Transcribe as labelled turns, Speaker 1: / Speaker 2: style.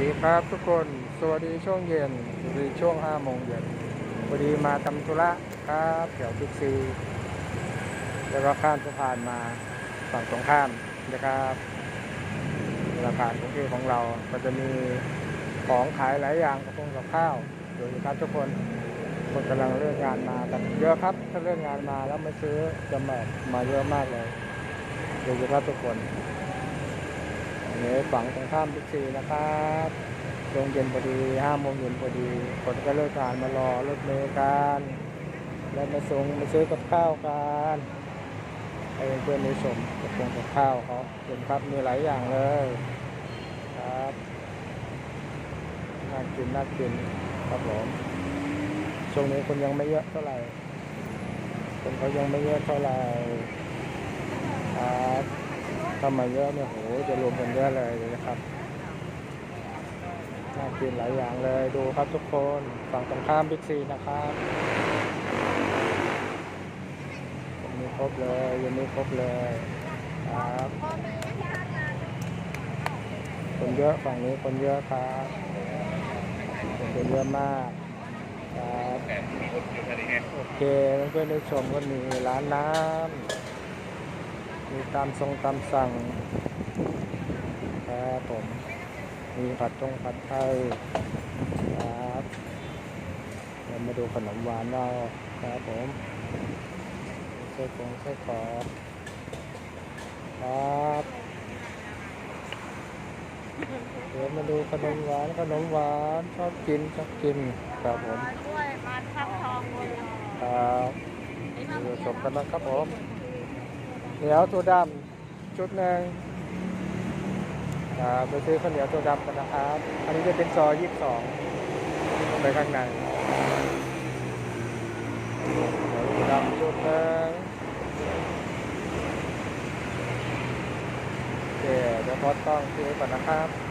Speaker 1: ดีครับทุกคน สวัสดีช่วงเย็น สวัสดีช่วง5โมงเย็นพอดีมาทำธุระครับแถวบิ๊กซี แล้วก็ข้ามสะพานมาฝั่งตรงข้ามนะครับเวลาผ่านตรงที่ของเราก็จะมีของขายหลายอย่างกระพงกับข้าวโดยครับทุกคน คนกำลังเลิกงานมากันเยอะครับ ถ้าเลิกงานมาแล้วมาซื้อจะมามาเยอะมากเลยโดยเฉพาะทุกคน อันนี้ฝั่งตรงข้ามบิ๊กซีนะครับลงเย็นพอดีห้าโมงเย็นพอดี คนก็เลิกงานมารอรถเมล์กัน แล้วมาส่งมาซื้อกับข้าวกันให้เพื่อนๆได้ชมกับพงกับข้าวเขาเห็นครับมีหลายอย่างเลยครับน่ากินน่ากินครับผมช่วงนี้คนยังไม่เยอะเท่าไหร่คนเขายังไม่เยอะเท่าไหร่ ถ้ามาเยอะเนี่ยโหจะรวมกันเยอะเลยนะครับน่ากินหลายอย่างเลยดูครับทุกคนฝั่งตรงข้ามบิ๊กซีนะครับมีครบเลยยังมีครบเลยครับคนเยอะฝั่งนี้คนเยอะครับคนเยอะมากครับโอเคเพื่อนๆได้ชมก็มีร้านน้ำ มีตามทรงตามสั่งครับผม มีผัดตรงผัดไทยครับเรามาดูขนมหวานเราครับผมไส้กรงไส้กรอกครับเดี๋ยวมาดูขนมหวานขนมหวานชอบกินชอบกินครับผม
Speaker 2: มาด้วยมาทับทองบน
Speaker 1: ครับดูชมกันนะครับผม เหนียวตัวดำชุดหนึ่งไปซื้อข้าวเหนียวตัวดำกันนะครับ อันนี้จะเป็นซอยยี่สิบสองไปข้างในเหนียวตัวดำชุดหนึ่งโอเคเดี๋ยวพอดต้องซื้อก่อนนะครับ